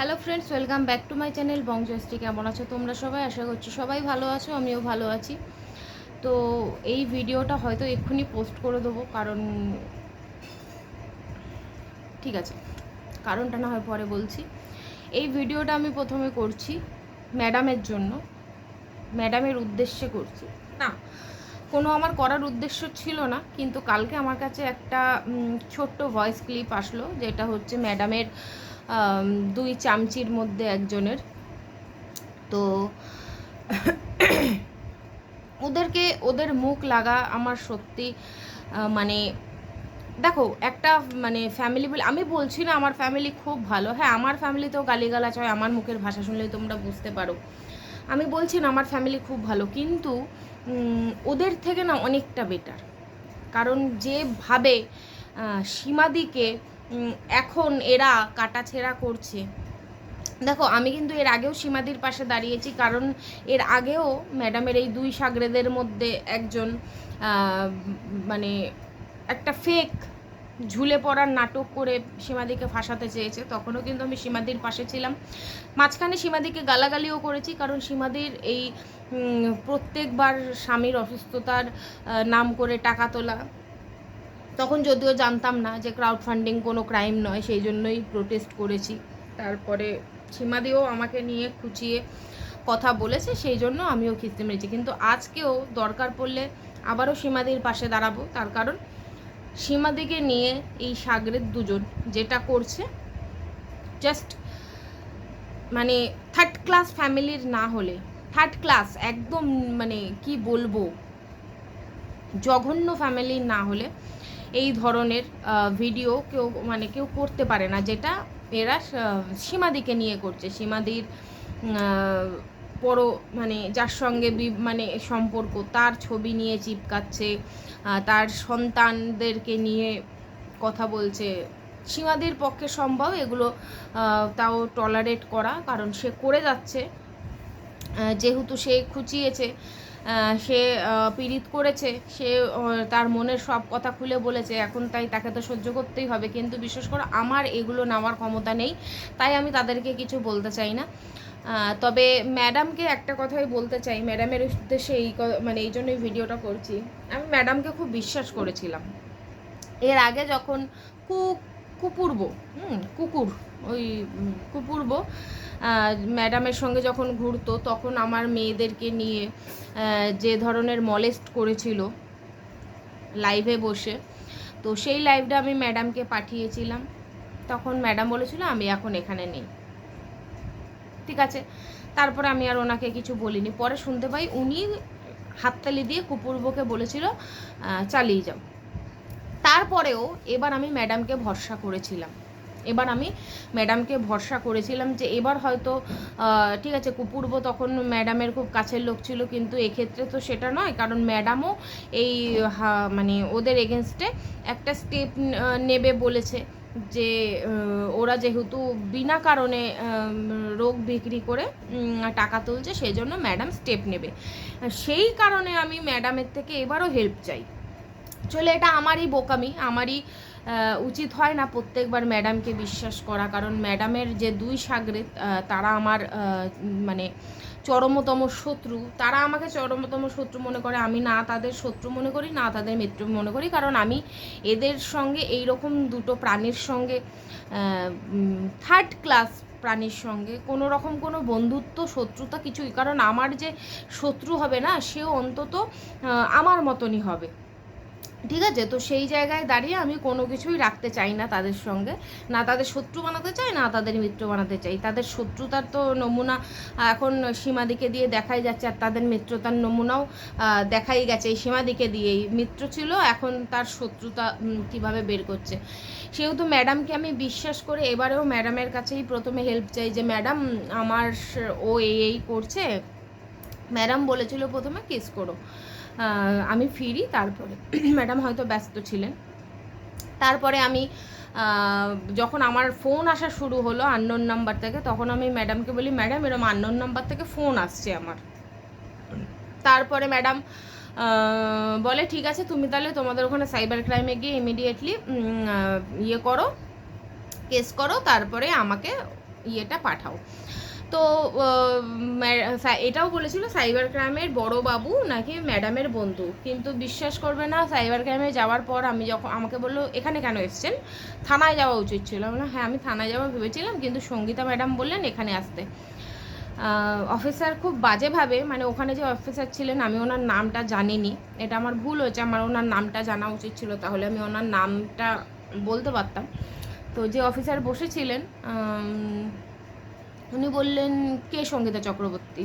Hello friends welcome back to my channel বংশশ্রী কেমন আছো তোমরা সবাই? আশা করছি সবাই ভালো আছো, আমিও ভালো আছি। তো এই ভিডিওটা হয়তো এক্ষুনি পোস্ট করে দেবো, কারণ ঠিক আছে, কারণটা না হয় পরে বলছি। এই ভিডিওটা আমি প্রথমে করছি ম্যাডামের জন্য, ম্যাডামের উদ্দেশ্যে করছি। না, কোনো আমার করার উদ্দেশ্য ছিল না, কিন্তু কালকে আমার কাছে একটা ছোট্ট ভয়েস ক্লিপ আসলো, যেটা হচ্ছে ম্যাডামের দুই চামচির মধ্যে একজনের। তো ওদেরকে, ওদের মুখ লাগা আমার সত্যি মানে দেখো, একটা মানে ফ্যামিলি বলে আমি বলছি না আমার ফ্যামিলি খুব ভালো। হ্যাঁ আমার ফ্যামিলিতেও গালিগালাজ হয়, আমার মুখের ভাষা শুনলেই তোমরা বুঝতে পারো। আমি বলছি না আমার ফ্যামিলি খুব ভালো, কিন্তু ওদের থেকে না অনেকটা বেটার কারণ যেভাবে সীমাদিকে এখন এরা কাটাছেড়া করছে। দেখো, আমি কিন্তু এর আগেও সীমাদির পাশে দাঁড়িয়েছি, কারণ এর আগেও ম্যাডামের এই দুই সাগরেদের মধ্যে একজন মানে একটা ফেক ঝুলে পড়ার নাটক করে সীমাদিকে ফাঁসাতে চেয়েছে। তখনও কিন্তু আমি সীমাদির পাশে ছিলাম। মাঝখানে সীমাদিকে গালাগালিও করেছি, কারণ সীমাদির এই প্রত্যেকবার স্বামীর অসুস্থতার নাম করে টাকা তোলা তখন যদিও জানতাম না যে ক্রাউড ফান্ডিং কোনো ক্রাইম নয়, সেই জন্যই প্রোটেস্ট করেছি। তারপরে সীমাদিও আমাকে নিয়ে খুঁচিয়ে কথা বলেছে, সেই জন্য আমিও খিস্তে মেরেছি। কিন্তু আজকেও দরকার পড়লে আবারও সীমাদির পাশে দাঁড়াবো। তার কারণ সীমাদিকে নিয়ে এই সাগরের দুজন যেটা করছে জাস্ট মানে থার্ড ক্লাস ফ্যামিলির না হলে থার্ড ক্লাস একদম মানে কি বলব, জঘন্য ফ্যামিলির না হলে এই ধরনের ভিডিও কেউ মানে কেউ করতে পারে না, যেটা এরা সীমাদিকে নিয়ে করছে। সীমাদির বড় মানে যার সঙ্গে মানে সম্পর্ক, তার ছবি নিয়ে চিপকাচ্ছে তার সন্তানদেরকে নিয়ে কথা বলছে। সীমাদির পক্ষে সম্ভব এগুলো তাও টলারেট করা, কারণ সে করে যাচ্ছে। যেহেতু সে খুঁচিয়েছে সে পীড়িত করেছে, সে তার মনের সব কথা খুলে বলেছে, এখন তাই তাকে তো সহ্য করতেই হবে। কিন্তু বিশেষ করে আমার এগুলো নেওয়ার ক্ষমতা নেই, তাই আমি তাদেরকে কিছু বলতে চাই না। তবে ম্যাডামকে একটা কথাই বলতে চাই, ম্যাডামের উদ্দেশ্যে এই মানে এই জন্যই ভিডিওটা করছি। আমি ম্যাডামকে খুব বিশ্বাস করেছিলাম। এর আগে যখন কু কুপুরব হুম কুকুর ওই আহ, ম্যাডামের সঙ্গে যখন ঘুরতো তখন আমার মেয়েদেরকে নিয়ে যে ধরনের মলেস্ট করেছিল লাইভে বসে তো সেই লাইভটা আমি ম্যাডামকে পাঠিয়েছিলাম। তখন ম্যাডাম বলেছিল আমি এখন এখানে নেই। ঠিক আছে? তারপরে আমি আর ওনাকে কিছু বলিনি। পরে শুনতে পাই উনি হাততালি দিয়ে কুপুরবকে বলেছিল চালিয়ে যাও। তারপরেও এবার আমি ম্যাডামকে ভরসা করেছিলাম। এবার আমি ম্যাডামকে ভরসা করেছিলাম যে এবার হয়তো ঠিক আছে, কুপূর্ব তখন ম্যাডামের খুব কাছের লোক ছিল, কিন্তু এক্ষেত্রে তো সেটা নয়, কারণ ম্যাডামও এই মানে ওদের এগেনস্টে একটা স্টেপ নেবে বলেছে যে ওরা যেহেতু বিনা কারণে রোগ বিক্রি করে টাকা তুলছে সেই জন্য ম্যাডাম স্টেপ নেবে। সেই কারণে আমি ম্যাডামের থেকে এবারও হেল্প চাই। চলে এটা আমারই বোকামি, আমারই উচিত হয় না প্রত্যেকবার ম্যাডামকে বিশ্বাস করা। কারণ ম্যাডামের যে দুই সাগরে তারা আমার মানে চরমতম শত্রু। তারা আমাকে চরমতম শত্রু মনে করে। আমি না তাদের শত্রু মনে করি, না তাদের মিত্র মনে করি। কারণ আমি এদের সঙ্গে এই রকম দুটো প্রাণীর সঙ্গে থার্ড ক্লাস প্রাণীর সঙ্গে কোনো রকম কোনো বন্ধুত্ব, শত্রুতা কিছুই। কারণ আমার যে শত্রু হবে না, সেও অন্তত আমার মতনই হবে। ঠিক আছে? তো সেই জায়গায় দাঁড়িয়ে আমি কোনো কিছুই রাখতে চাই না তাদের সঙ্গে। না তাদের শত্রু বানাতে চাই, না তাদের মিত্র বানাতে চাই। তাদের শত্রুতার তো নমুনা এখন সীমাদিকে দিয়ে দেখাই যাচ্ছে, আর তাদের মিত্রতার নমুনাও দেখাই গেছে এই সীমাদিকে দিয়েই। মিত্র ছিল, এখন তার শত্রুতা কীভাবে বের করছে? সেহেতু ম্যাডামকে আমি বিশ্বাস করে এবারেও ম্যাডামের কাছেই প্রথমে হেল্প চাই যে, ম্যাডাম, আমার ও এই এই করছে। ম্যাডাম বলেছিল প্রথমে, কিস করো। আমি ফিরি তারপরে। ম্যাডাম হয়তো ব্যস্ত ছিলেন। তারপরে আমি যখন আমার ফোন আসা শুরু হলো আননোন নাম্বার থেকে, তখন আমি ম্যাডামকে বলি, ম্যাডাম এরকম আননোন নাম্বার থেকে ফোন আসছে আমার। তারপরে ম্যাডাম বলে, ঠিক আছে, তুমি তাহলে তোমাদের ওখানে সাইবার ক্রাইমে গিয়ে ইমিডিয়েটলি ইয়ে করো কেস করো, তারপরে আমাকে ইয়েটা পাঠাও। তো এটাও বলেছিল সাইবার ক্রাইমের বাবু নাকি ম্যাডামের বন্ধু। কিন্তু বিশ্বাস করবে না, সাইবার ক্রাইমে যাওয়ার পর আমি যখন, আমাকে বলল, এখানে কেন এসছেন? থানায় যাওয়া উচিত ছিল। আমি হ্যাঁ আমি থানায় যাওয়া ভেবেছিলাম, কিন্তু সঙ্গীতা ম্যাডাম বললেন এখানে আসতে। অফিসার খুব বাজেভাবে মানে ওখানে যে অফিসার ছিলেন, আমি ওনার নামটা জানিনি। এটা আমার ভুল হয়েছে, আমার ওনার নামটা জানা উচিত ছিল, তাহলে আমি ওনার নামটা বলতে পারতাম। তো যে অফিসার বসেছিলেন উনি বললেন, কে সঙ্গীতা চক্রবর্তী?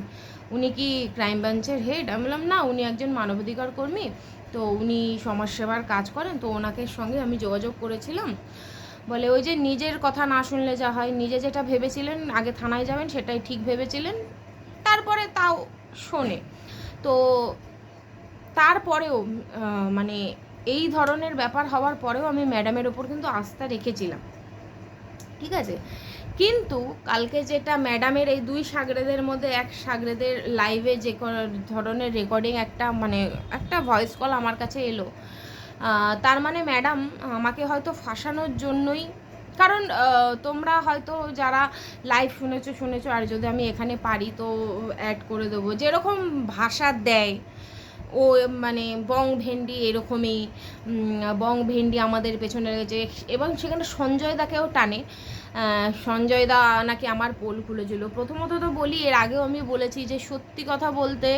উনি কি ক্রাইম ব্রাঞ্চের হেড? আমি বললাম, না, উনি একজন মানবাধিকার কর্মী। তো উনি সমাজসেবার কাজ করেন, তো ওনাকে সঙ্গে আমি যোগাযোগ করেছিলাম। বলে, ওই যে নিজের কথা না শুনলে যা হয়, নিজে যেটা ভেবেছিলেন, আগে থানায় যাবেন, সেটাই ঠিক ভেবেছিলেন, তারপরে তাও শোনে। তো তারপরেও মানে এই ধরনের ব্যাপার হওয়ার পরেও আমি ম্যাডামের ওপর কিন্তু আস্থা রেখেছিলাম। ঠিক আছে? কিন্তু কালকে যেটা ম্যাডামের এই দুই সাগরেদের মধ্যে এক সাগরেদের লাইভে যে ধরনের রেকর্ডিং একটা মানে একটা ভয়েস কল আমার কাছে এলো তার মানে ম্যাডাম আমাকে হয়তো ফাঁসানোর জন্যই, কারণ তোমরা হয়তো যারা লাইভ শুনেছো শুনেছো, আর যদি আমি এখানে পারি তো অ্যাড করে দেবো। যেরকম ভাষা দেয়, ও মানে বং ভেন্ডি এরকমই বং ভেন্ডি আমাদের পেছনে রয়েছে, এবং সেখানে সঞ্জয় দাকেও টানে। সঞ্জয় দা নাকি আমার পোল খুলেছিল। প্রথমত তো বলি, এর আগেও আমি বলেছি যে সত্যি কথা বলতে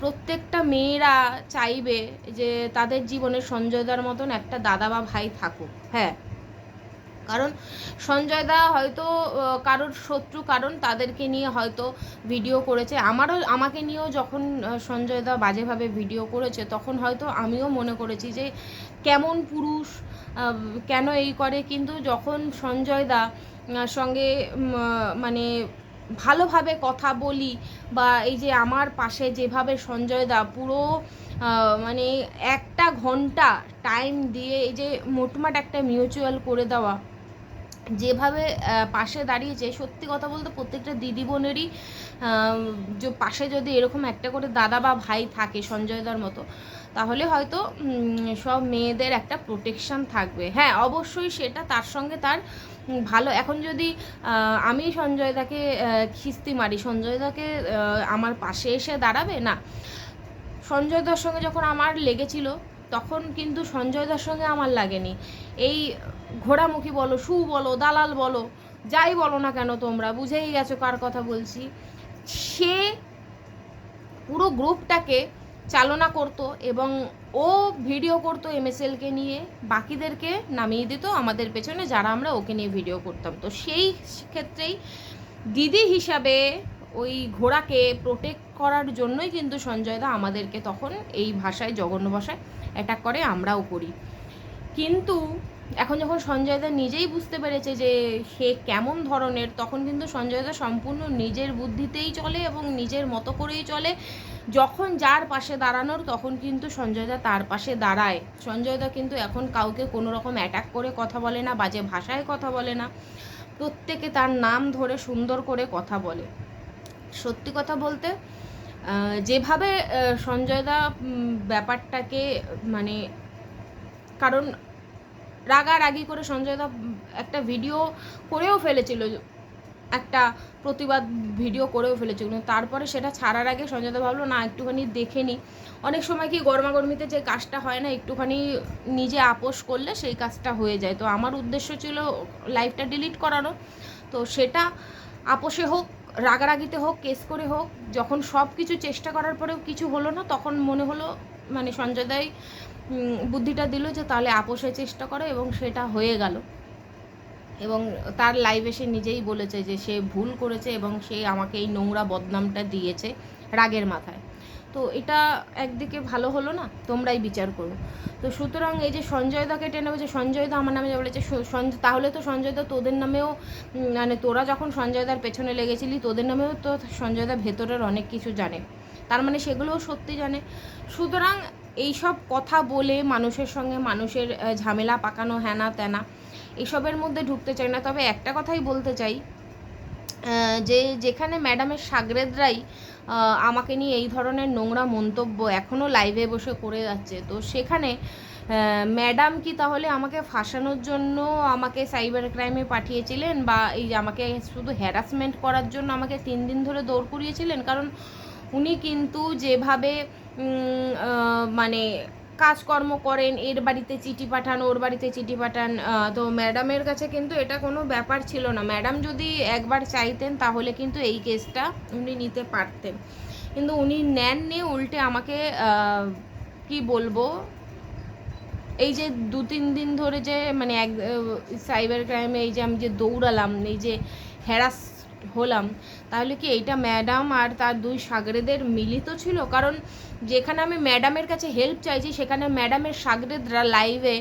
প্রত্যেকটা মেয়েরা চাইবে যে তাদের জীবনে সঞ্জয় দার মতন একটা দাদা বা ভাই থাকুক। হ্যাঁ কারণ সঞ্জয় দা হয়তো কারোর শত্রু, কারণ তাদেরকে নিয়ে হয়তো ভিডিও করেছে। আমারও, আমাকে নিয়েও যখন সঞ্জয় দা বাজেভাবে ভিডিও করেছে, তখন হয়তো আমিও মনে করেছি যে কেমন পুরুষ কেন এই করে। কিন্তু যখন সঞ্জয় দা সঙ্গে মানে ভালোভাবে কথা বলি বা এই যে আমার পাশে যেভাবে সঞ্জয় দা পুরো মানে একটা ঘণ্টা টাইম দিয়ে এই যে মোটমাট একটা মিউচুয়াল করে দেওয়া যেভাবে পাশে দাঁড়িয়েছে, সত্যি কথা বলতে প্রত্যেকটা দিদি বোনেরই পাশে যদি এরকম একটা করে দাদা বা ভাই থাকে সঞ্জয়দার মতো, তাহলে হয়তো সব মেয়েদের একটা প্রোটেকশন থাকবে। হ্যাঁ অবশ্যই সেটা তার সঙ্গে তার ভালো। এখন যদি আমি সঞ্জয়দাকে খিস্তি মারি সঞ্জয়দাকে আমার পাশে এসে দাঁড়াবে? না। সঞ্জয়দার সঙ্গে যখন আমার লেগেছিল, তখন কিন্তু সঞ্জয়দার সঙ্গে আমার লাগেনি। এই ঘোড়ামুখী বলো সু বলো, দালাল বলো, যাই বলো না কেন তোমরা, বুঝেই গেছো কার কথা বলছি। সে পুরো গ্রুপটাকে চালনা করতো এবং ও ভিডিও করতো এমএসএলকে নিয়ে, বাকিদেরকে নামিয়ে দিত আমাদের পেছনে, যারা আমরা ওকে নিয়ে ভিডিও করতাম। তো সেই ক্ষেত্রেই দিদি হিসাবে ওই ঘোড়াকে প্রোটেক্ট করার জন্যই কিন্তু সঞ্জয় দা আমাদেরকে তখন এই ভাষায়, জঘন্য ভাষায় অ্যাটাক করে, আমরাও করি। কিন্তু এখন যখন সঞ্জয় দা নিজেই বুঝতে পেরেছে যে সে কেমন ধরনের তখন কিন্তু সঞ্জয় দা সম্পূর্ণ নিজের বুদ্ধিতেই চলে এবং নিজের মতো করেই চলে। যখন যার পাশে দাঁড়ানোর তখন কিন্তু সঞ্জয় দা তার পাশে দাঁড়ায়। সঞ্জয় দা কিন্তু এখন কাউকে কোনো রকম অ্যাটাক করে কথা বলে না বাজে ভাষায় কথা বলে না। প্রত্যেকে তার নাম ধরে সুন্দর করে কথা বলে। সত্যি কথা বলতে যেভাবে আহ, সঞ্জয় দা ব্যাপারটাকে মানে কারণ রাগারাগি করে সঞ্জয় দা একটা ভিডিও করেও ফেলেছিল, একটা প্রতিবাদ ভিডিও করেও ফেলেছিল। তারপরে সেটা ছাড়ার আগে সঞ্জয় দা ভাবলো, না, একটুখানি দেখে নিই অনেক সময় কি গরমাগরমিতে যে কাজটা হয় না, একটুখানি নিজে আপোষ করলে সেই কাজটা হয়ে যায়। তো আমার উদ্দেশ্য ছিল লাইভটা ডিলিট করানো। তো সেটা আপোষে হোক, রাগারাগিতে হোক, কেস করে হোক, যখন সব কিছু চেষ্টা করার পরেও কিছু হলো না, তখন মনে হলো মানে সঞ্জয় দাই বুদ্ধিটা দিল যে তাহলে আপোষের চেষ্টা করো এবং সেটা হয়ে গেল। এবং তার লাইভে সে নিজেই বলেছে যে সে ভুল করেছে এবং সে আমাকে এই নোংরা বদনামটা দিয়েছে রাগের মাথায়। তো এটা একদিকে ভালো হলো না, তোমরাই বিচার করো। তো সুতরাং এই যে সঞ্জয় দাকে টেনে বলছে সঞ্জয় দা আমার নামে যা বলেছে তাহলে তো সঞ্জয় দা তোদের নামেও মানে তোরা যখন সঞ্জয় দার পেছনে লেগেছিলি, তোদের নামেও তো সঞ্জয় দা ভেতরের অনেক কিছু জানে। তার মানে সেগুলোও সত্যি জানে। সুতরাং এইসব কথা বলে মানুষের সঙ্গে মানুষের ঝামেলা পাকানো হ্যানা ত্যানা এসবের মধ্যে ঢুকতে চাই না। তবে একটা কথাই বলতে চাই যে যেখানে ম্যাডামের সাগরেদরাই আমাকে নিয়ে এই ধরনের নোংরা মন্তব্য এখনও লাইভে বসে করে যাচ্ছে, তো সেখানে ম্যাডাম কি তাহলে আমাকে ফাঁসানোর জন্য আমাকে সাইবার ক্রাইমে পাঠিয়েছিলেন বা এই আমাকে শুধু হ্যারাসমেন্ট করার জন্য আমাকে তিন দিন ধরে দৌড় করিয়েছিলেন? কারণ উনি কিন্তু যেভাবে মানে কাজকর্ম করেন, এর বাড়িতে চিঠি পাঠান, ওর বাড়িতে চিঠি পাঠান তো ম্যাডামের কাছে কিন্তু এটা কোনো ব্যাপার ছিল না। ম্যাডাম যদি একবার চাইতেন, তাহলে কিন্তু এই কেসটা উনি নিতে পারতেন। কিন্তু উনি নেননি, উল্টে আমাকে কি বলব, এই যে দু তিন দিন ধরে যে মানে এক সাইবার ক্রাইমে এই যে আমি যে দৌড়ালাম, এই যে হ্যারাস হলাম, তাহলে কি এইটা ম্যাডাম আর তার দুই সাগরেদের মিলিত ছিল? কারণ যেখানে আমি ম্যাডামের কাছে হেল্প চাইছি, সেখানে ম্যাডামের সাগরেদরা লাইভে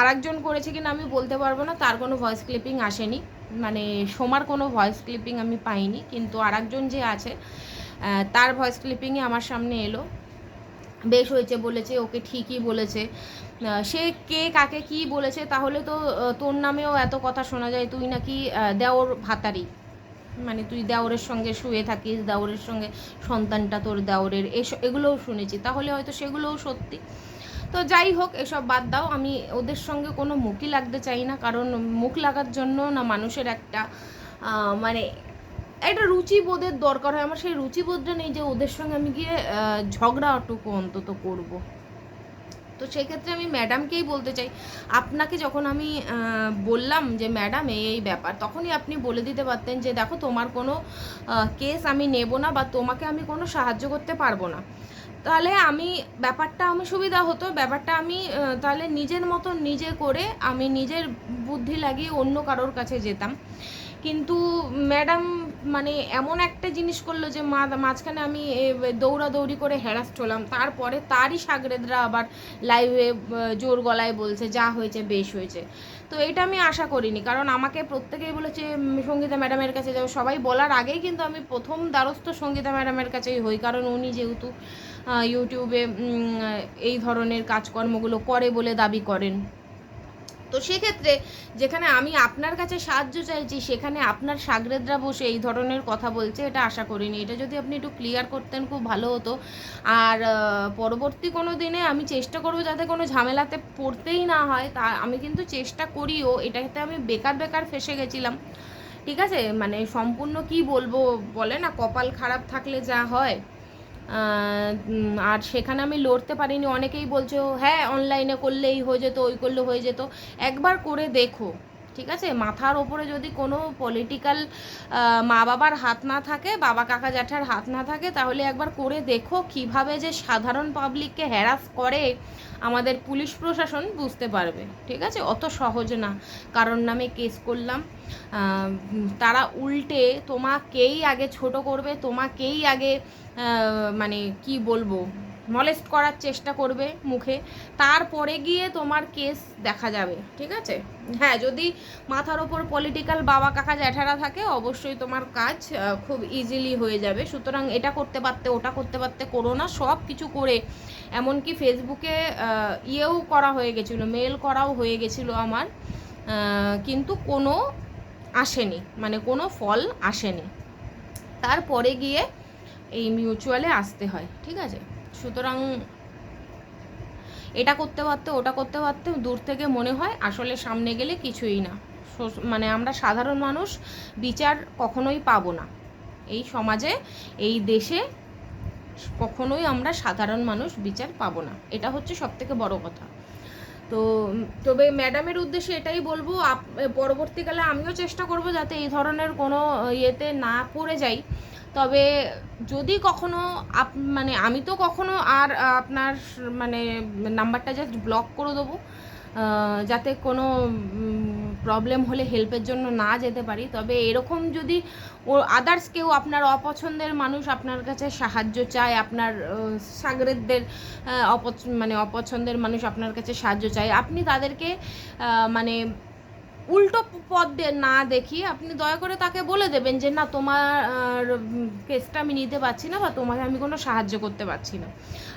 আরেকজন করেছে কিনা আমি বলতে পারব না, তার কোনো ভয়েস ক্লিপিং আসেনি। মানে সোমার কোনো ভয়েস ক্লিপিং আমি পাইনি, কিন্তু আরেকজন যে আছে তার ভয়েস ক্লিপিংয়ে আমার সামনে এলো। বেশ হয়েছে বলেছে, ওকে ঠিকই বলেছে। সে কে, কাকে কি বলেছে, তাহলে তো তোর নামেও এত কথা শোনা যায়, তুই নাকি দেওর ভাতারি মানে তুই দেওরের সঙ্গে শুয়ে থাকিস, দেওরের সঙ্গে সন্তানটা তোর দেওরের, এসব, এগুলোও শুনেছি। তাহলে হয়তো সেগুলোও সত্যি। তো যাই হোক, এসব বাদ দাও। আমি ওদের সঙ্গে কোনো মুখই লাগতে চাই না, কারণ মুখ লাগার জন্য না মানুষের একটা মানে একটা রুচিবোধের দরকার হয়। আমার সেই রুচিবোধটা নেই যে ওদের সঙ্গে আমি গিয়ে ঝগড়াটুকু অন্তত করব। তো সেক্ষেত্রে আমি ম্যাডামকেই বলতে চাই। আপনাকে যখন আমি বললাম যে ম্যাডাম এই এই ব্যাপার, তখনই আপনি বলে দিতে পারতেন যে, দেখো, তোমার কোনো কেস আমি নেব না বা তোমাকে আমি কোনো সাহায্য করতে পারব না। তাহলে আমি, ব্যাপারটা আমি সুবিধা হতো। ব্যাপারটা আমি তাহলে নিজের মতো নিজে করে আমি নিজের বুদ্ধি লাগিয়ে অন্য কারোর কাছে যেতাম। কিন্তু ম্যাডাম মানে এমন একটা জিনিস করল যে মাঝখানে আমি দৌড়াদৌড়ি করে হ্যারাস্ট হলাম। তারপরে তারই সাগরেদরা আবার লাইভে জোর গলায় বলছে, যা হয়েছে, বেশ হয়েছে। তো এটা আমি আশা করিনি, কারণ আমাকে প্রত্যেকেই বলেছে, সঙ্গীতা ম্যাডামের কাছে যাও। সবাই বলার আগেই কিন্তু আমি প্রথম দ্বারস্থ সঙ্গীতা ম্যাডামের কাছেই হই, কারণ উনি যেহেতু ইউটিউবে এই ধরনের কাজকর্মগুলো করে বলে দাবি করেন। তো সেক্ষেত্রে যেখানে আমি আপনার কাছে সাহায্য চাইছি, সেখানে আপনার সাগরেদরা বসে এই ধরনের কথা বলছে, এটা আশা করিনি। এটা যদি আপনি একটু ক্লিয়ার করতেন, খুব ভালো হতো। আর পরবর্তী কোনো দিনে আমি চেষ্টা করব যাতে কোনো ঝামেলাতে পড়তেই না হয়। তা, আমি কিন্তু চেষ্টা করিও, এটাতে আমি বেকার বেকার ফেসে গেছিলাম। ঠিক আছে? মানে সম্পূর্ণ কি বলব বলে না, কপাল খারাপ থাকলে যা হয়। আর সেখানে আমি লড়তে পারিনি। অনেকেই বলছো হ্যাঁ অনলাইনে করলেই হয়ে যেত, ওই করলে হয়ে যেত। একবার করে দেখো। ঠিক আছে? মাথার ওপরে যদি কোনো পলিটিক্যাল মা বাবার হাত না থাকে, বাবা কাকা জ্যাঠার হাত না থাকে, তাহলে একবার করে দেখো কীভাবে যে সাধারণ পাবলিককে হ্যারাস করে আমাদের পুলিশ প্রশাসন বুঝতে পারবে। ঠিক আছে? অত সহজ না। কারণ নামে কেস করলাম। তারা উল্টে তোমাকেই আগে ছোট করবে, তোমাকেই আগে মানে কি বলব? মলেস্ট করার চেষ্টা করবে মুখে, তারপরে গিয়ে তোমার কেস দেখা যাবে, ঠিক আছে? হ্যাঁ যদি মাথার ওপর পলিটিক্যাল বাবা কাকা জ্যাঠারা থাকে, অবশ্যই তোমার কাজ খুব ইজিলি হয়ে যাবে। সুতরাং এটা করতে পারতে, ওটা করতে পারতে করো না, সব কিছু করে, এমনকি ফেসবুকে ইয়েও করা হয়ে গেছিল মেল করাও হয়ে গেছিল আমার কিন্তু কোনো আসেনি মানে কোনো ফল আসেনি। তারপরে গিয়ে এই মিউচুয়ালে আসতে হয়, ঠিক আছে? সুতরাং এটা করতে পারতে, ওটা করতে পারতে দূর থেকে মনে হয় আসলে সামনে গেলে কিছুই না। মানে আমরা সাধারণ মানুষ, বিচার কখনোই পাবো না। এই সমাজে, এই দেশে কখনোই আমরা সাধারণ মানুষ বিচার পাবো না। এটা হচ্ছে সবথেকে বড় কথা। তো, তবে ম্যাডামের উদ্দেশ্যে এটাই বলব পরবর্তীকালে আমিও চেষ্টা করব যাতে এই ধরনের কোনো ইয়েতে না পড়ে যাই। তবে যদি কখনো আপ মানে আমি তো কখনো আর আপনার মানে নাম্বারটা জাস্ট ব্লক করে দেবো যাতে কোনো প্রবলেম হলে হেল্পের জন্য না যেতে পারি। তবে এরকম যদি ও আদার্স কেউ আপনার অপছন্দের মানুষ আপনার কাছে সাহায্য চায়, আপনার সাগরেদদের অপছ মানে অপছন্দের মানুষ আপনার কাছে সাহায্য চায়, আপনি তাদেরকে মানে উল্টো পথ না দেখিয়ে আপনি দয়া করে তাকে বলে দেবেন যে, না, তোমার কেসটা আমি নিতে পারছি না বা তোমাকে আমি কোনো সাহায্য করতে পারছি না।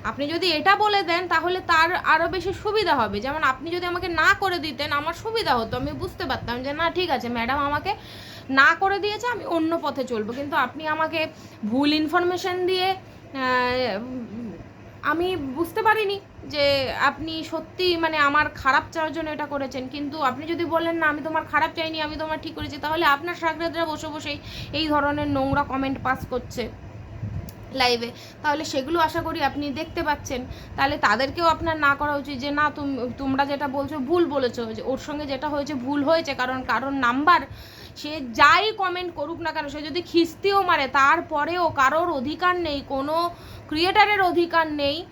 আপনি যদি এটা বলে দেন, তাহলে তার আরও বেশি সুবিধা হবে। যেমন আপনি যদি আমাকে না করে দিতেন, আমার সুবিধা হতো। আমি বুঝতে পারতাম যে, না, ঠিক আছে, ম্যাডাম আমাকে না করে দিয়েছে, আমি অন্য পথে চলবো। কিন্তু আপনি আমাকে ভুল ইনফরমেশন দিয়ে আমি বুঝতে পারিনি। যে আপনি সত্যি মানে আমার খারাপ চাওয়ার জন্য এটা করেছেন। কিন্তু আপনি যদি বলেন, না, আমি তোমার খারাপ চাইনি, আমি তোমার ঠিক করেছি, তাহলে আপনার সাগরেদরা বসে বসেই এই ধরনের নোংরা কমেন্ট পাস করছে লাইভে তাহলে সেগুলো আশা করি আপনি দেখতে পাচ্ছেন। তাহলে তাদেরকেও আপনার না করা উচিত যে, না, তুম- তোমরা যেটা বলছো ভুল বলেছ, যে ওর সঙ্গে যেটা হয়েছে ভুল হয়েছে, কারণ কারণ নাম্বার সে যাই কমেন্ট করুক না কেন, সে যদি খিস্তিও মারে, তারপরেও কারোর অধিকার নেই, কোনো ক্রিয়েটারের অধিকার নেই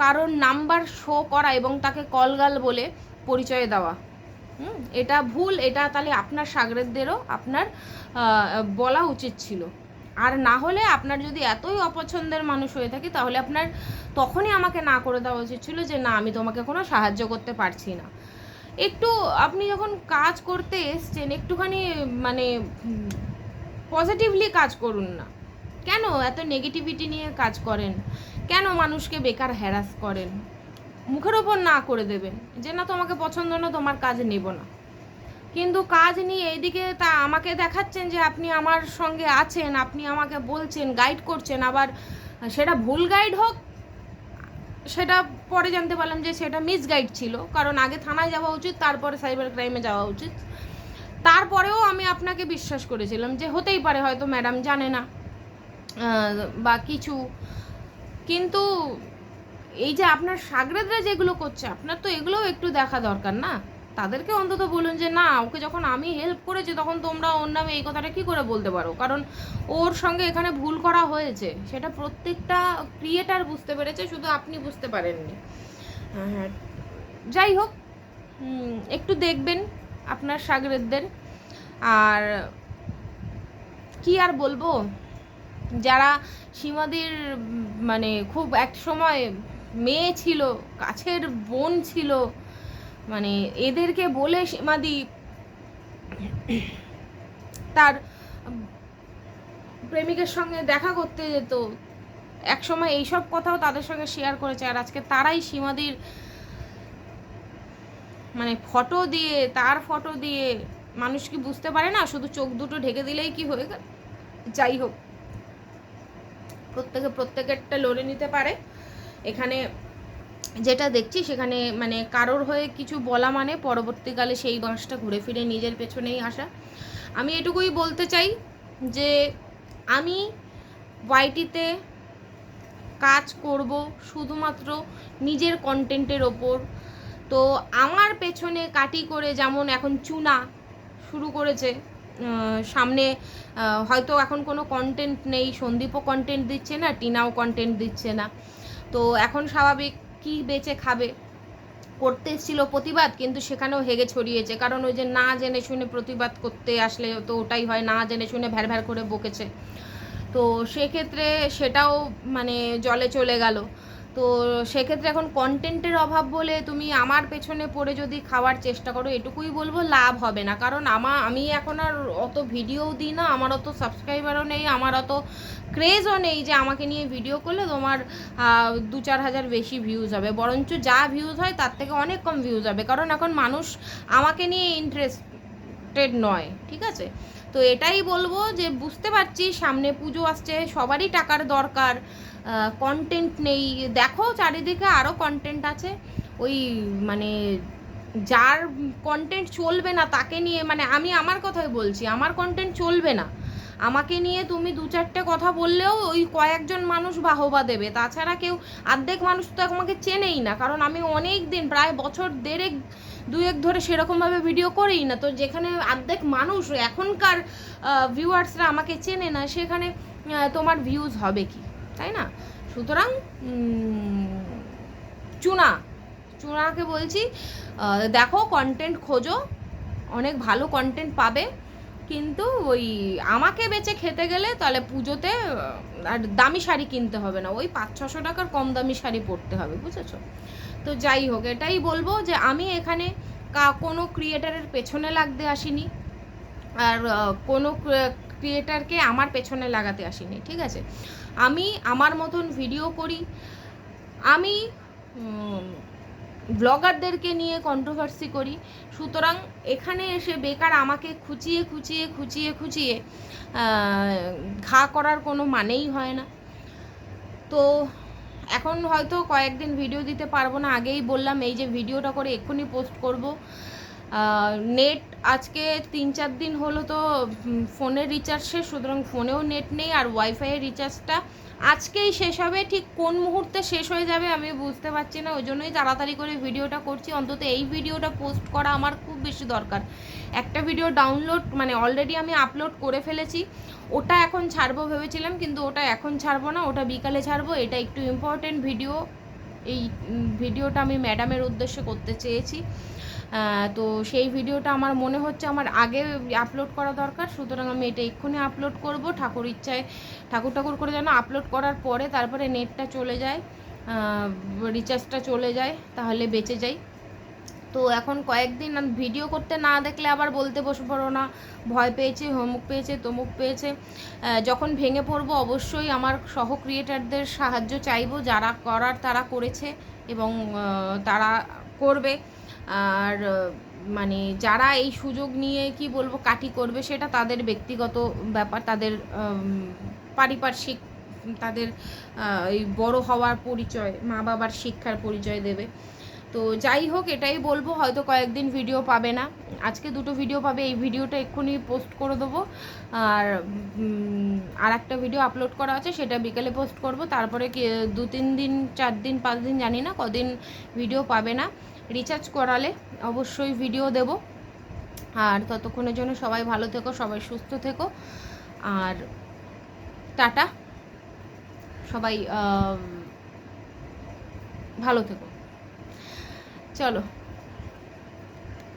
কারোর নাম্বার শো করা এবং তাকে কলগাল বলে পরিচয় দেওয়া। এটা ভুল, এটা তাহলে আপনার সাগরেদদেরও আপনার বলা উচিত ছিল। আর না হলে আপনার যদি এতই অপছন্দের মানুষ হয়ে থাকে, তাহলে আপনার তখনই আমাকে না করে দেওয়া উচিত ছিল যে, না, আমি তোমাকে কোনো সাহায্য করতে পারছি না। একটু আপনি যখন কাজ করতে এসছেন, একটুখানি মানে পজিটিভলি কাজ করুন না। কেন? এত নেগেটিভিটি নিয়ে কাজ করেন। কেন মানুষকে বেকার হ্যারাস করেন? মুখের ওপর না করে দেবেন। যে না, তোমাকে পছন্দ না তোমার কাজ নেব না। কিন্তু কাজ নিয়ে এইদিকে তা আমাকে দেখাচ্ছেন যে আপনি আমার সঙ্গে আছেন, আপনি আমাকে বলছেন গাইড করছেন, আবার সেটা ভুল গাইড হোক, সেটা পরে জানতে পারলাম যে সেটা মিসগাইড ছিল। কারণ আগে থানায় যাওয়া উচিত, তারপরে সাইবার ক্রাইমে যাওয়া উচিত। তারপরেও আমি আপনাকে বিশ্বাস করেছিলাম যে হতেই পারে, হয়তো ম্যাডাম জানে না বা কিছু কিন্তু এই যে আপনার সাগরেদরা যেগুলো করছে আপনার তো এগুলোও একটু দেখা দরকার না? তাদেরকে অন্তত বলুন যে না ওকে যখন আমি হেল্প করেছি তখন তোমরা ওর নামে এই কথাটা কি করে বলতে পারো? কারণ ওর সঙ্গে এখানে ভুল করা হয়েছে। সেটা প্রত্যেকটা ক্রিয়েটার বুঝতে পেরেছে শুধু আপনি বুঝতে পারেননি। হ্যাঁ, যাই হোক একটু দেখবেন আপনার সাগরেদদের। আর কি আর বলব? যারা সীমাদির মানে খুব এক সময় মেয়ে ছিল, কাছের বোন ছিল মানে এদেরকে বলে সীমাদি তার প্রেমিকের সঙ্গে দেখা করতে যেত। এক সময় এইসব কথাও তাদের সঙ্গে শেয়ার করেছে আর আজকে তারাই সীমাদির মানে ফটো দিয়ে, তার ফটো দিয়ে মানুষ কি বুঝতে পারে না? শুধু চোখ দুটো ঢেকে দিলেই কি হয়ে যাই হোক। প্রত্যেকে, প্রত্যেকেরটা লড়ে নিতে পারে। এখানে যেটা দেখছি, সেখানে মানে কারোর হয়ে কিছু বলা মানে পরবর্তীকালে সেই বাঁশটা ঘুরে ফিরে নিজের পেছনেই আসা। আমি এটুকুই বলতে চাই যে, আমি ওয়াইটিতে কাজ করব শুধুমাত্র নিজের কন্টেন্টের ওপর। তো আমার পেছনে কাটি করে যেমন এখন চুনা শুরু করেছে সামনে হয়তো এখন কোনো কন্টেন্ট নেই, সন্দীপও কন্টেন্ট দিচ্ছে না, টিনাও কন্টেন্ট দিচ্ছে না। তো এখন স্বাভাবিক কি বেঁচে খাবে? করতে এসেছিল প্রতিবাদ, কিন্তু সেখানেও হেগে ছড়িয়েছে। কারণ ওই যে না জেনে শুনে প্রতিবাদ করতে আসলে তো ওটাই হয়, না জেনে শুনে ভ্যার ভ্যার করে বকেছে। তো সেক্ষেত্রে সেটাও মানে জলে চলে গেল। তো সেক্ষেত্রে এখন কন্টেন্টের অভাব বলে তুমি আমার পেছনে পড়ে যদি খাওয়ার চেষ্টা করো, এটুকুই বলব লাভ হবে না। কারণ আমা, আমি এখন আর অত ভিডিও দিই না, আমার অত সাবস্ক্রাইবারও নেই, আমার অত ক্রেজও নেই যে আমাকে নিয়ে ভিডিও করলে তোমার দু চার হাজার বেশি ভিউজ হবে। বরঞ্চ যা ভিউজ হয় তার থেকে অনেক কম ভিউজ হবে। কারণ এখন মানুষ আমাকে নিয়ে ইন্টারেস্টেড নয়, ঠিক আছে? তো এটাই বলব যে বুঝতে পারছি সামনে পুজো আসছে, সবারই টাকার দরকার। কন্টেন্ট নেই। দেখো চারিদিকে আরও কন্টেন্ট আছে। ওই মানে যার কন্টেন্ট চলবে না তাকে নিয়ে মানে আমি আমার কথাই বলছি, আমার কন্টেন্ট চলবে না। আমাকে নিয়ে তুমি দু চারটে কথা বললেও ওই কয়েকজন মানুষ বাহবা দেবে। তাছাড়া কেউ অর্ধেক মানুষ তো আমাকে চেনেই না, কারণ আমি অনেক দিন প্রায় বছর দেড়েক, দুয়েক ধরে সেরকমভাবে ভিডিও করেই না। তো যেখানে অর্ধেক মানুষ, এখনকার ভিউয়ার্সরা আমাকে চেনে না, সেখানে তোমার ভিউজ হবে কি? তাই না? সুতরাং চুনা, চুনাকে বলছি দেখো কন্টেন্ট খোঁজো, অনেক ভালো কন্টেন্ট পাবে, কিন্তু ওই আমাকে বেচে খেতে গেলে তাহলে পুজোতে আর দামি শাড়ি কিনতে হবে না, ওই পাঁচ ছশো টাকার কম দামি শাড়ি পরতে হবে, বুঝেছ? তো যাই হোক, এটাই বলব যে আমি এখানে কা- কোনো ক্রিয়েটারের পেছনে লাগতে আসিনি, আর কোনো ক্রিয়েটারকে আমার পেছনে লাগাতে আসিনি, ঠিক আছে? আমি আমার মতন ভিডিও করি। আমি ব্লগারদেরকে নিয়ে কন্ট্রোভার্সি করি। সুতরাং এখানে এসে বেকার আমাকে খুঁচিয়ে খুঁচিয়ে খুঁচিয়ে খুঁচিয়ে ঘা করার কোনো মানেই হয় না। তো এখন হয়তো কয়েকদিন ভিডিও দিতে পারব না। আগেই বললাম, এই যে ভিডিওটা করে এক্ষুনি পোস্ট করব। নেট আজকে তিন চার দিন হলো তো ফোনের রিচার্জ শেষ, সুতরাং ফোনেও নেট নেই আর ওয়াইফাইয়ের রিচার্জটা আজকেই শেষ হবে। ঠিক কোন মুহূর্তে শেষ হয়ে যাবে আমি বুঝতে পারছি না ওই জন্যই তাড়াতাড়ি করে ভিডিওটা করছি। অন্তত এই ভিডিওটা পোস্ট করা আমার খুব বেশি দরকার। একটা ভিডিও ডাউনলোড মানে অলরেডি আমি আপলোড করে ফেলেছি, ওটা এখন ছাড়বো ভেবেছিলাম, কিন্তু ওটা এখন ছাড়বো না, ওটা বিকালে ছাড়বো। এটা একটু ইম্পর্টেন্ট ভিডিও এই ভিডিওটা আমি ম্যাডামের উদ্দেশ্যে করতে চেয়েছি। তো সেই ভিডিওটা আমার মনে হচ্ছে আমার আগে আপলোড করা দরকার, সুতরাং আমি এটা এক্ষুনি আপলোড করব। ঠাকুর ইচ্ছায়, ঠাকুর ঠাকুর করে যেন আপলোড করার পরে তারপরে নেটটা চলে যায় রিচার্জটা চলে যায়, তাহলে বেঁচে যাই। তো এখন কয়েকদিন ভিডিও করতে না দেখলে আবার বলতে বসে পড়ো না। ভয় পেয়েছে হোমুক পেয়েছে তমুক পেয়েছে। যখন ভেঙে পড়ব অবশ্যই আমার সহ ক্রিয়েটারদের সাহায্য চাইব, যারা করার তারা করেছে এবং তারা করবে। আর মানে যারা এই সুযোগ নিয়ে কি বলব কাটি করবে সেটা তাদের ব্যক্তিগত ব্যাপার, তাদের পারিপার্শ্বিক, তাদের এই বড় হওয়ার পরিচয়, মা বাবার শিক্ষার পরিচয় দেবে। তো যাই হোক, এটাই বলব, হয়তো কয়েকদিন ভিডিও পাবে না। আজকে দুটো ভিডিও পাবে, এই ভিডিওটা এক্ষুনি পোস্ট করে দেবো। আর আর একটা ভিডিও আপলোড করা আছে, সেটা বিকেলে পোস্ট করব। তারপরে দু তিন দিন, চার দিন, পাঁচ দিন, জানি না, কদিন ভিডিও পাবে না। রিচার্জ করালে অবশ্যই ভিডিও দেব। আর ততক্ষণের জন্য সবাই ভালো থেকো, সবাই সুস্থ থেকো। আর টাটা। সবাই ভালো থেকো। চলো।